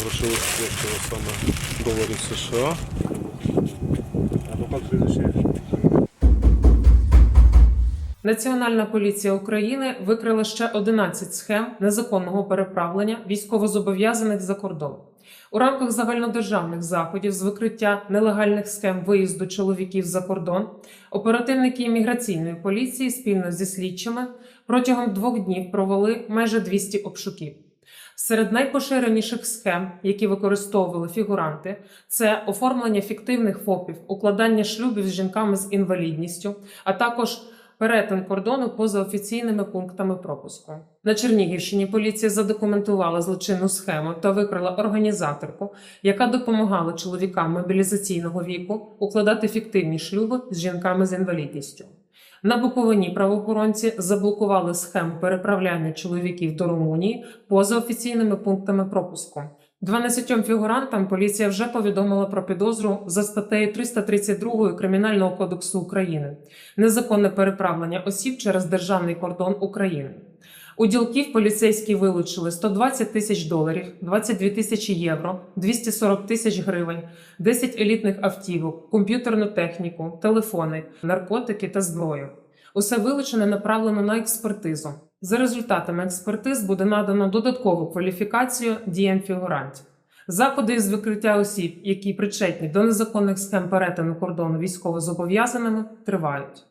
Грошових коштів саме доларів США. Національна поліція України викрила ще 11 схем незаконного переправлення військовозобов'язаних за кордон. У рамках загальнодержавних заходів з викриття нелегальних схем виїзду чоловіків за кордон оперативники імміграційної поліції спільно зі слідчими протягом двох днів провели майже 200 обшуків. Серед найпоширеніших схем, які використовували фігуранти, це оформлення фіктивних ФОПів, укладання шлюбів з жінками з інвалідністю, а також перетин кордону поза офіційними пунктами пропуску. На Чернігівщині поліція задокументувала злочинну схему та викрила організаторку, яка допомагала чоловікам мобілізаційного віку укладати фіктивні шлюби з жінками з інвалідністю. На Буковині правоохоронці заблокували схему переправляння чоловіків до Румунії поза офіційними пунктами пропуску. 12 фігурантам поліція вже повідомила про підозру за статтею 332 Кримінального кодексу України незаконне переправлення осіб через державний кордон України. У ділків поліцейські вилучили 120 тисяч доларів, 22 тисячі євро, 240 тисяч гривень, 10 елітних автівок, комп'ютерну техніку, телефони, наркотики та зброю. Усе вилучене направлено на експертизу. За результатами експертиз буде надано додаткову кваліфікацію діям фігурантів. Заходи із викриття осіб, які причетні до незаконних схем перетину кордону військовозобов'язаними, тривають.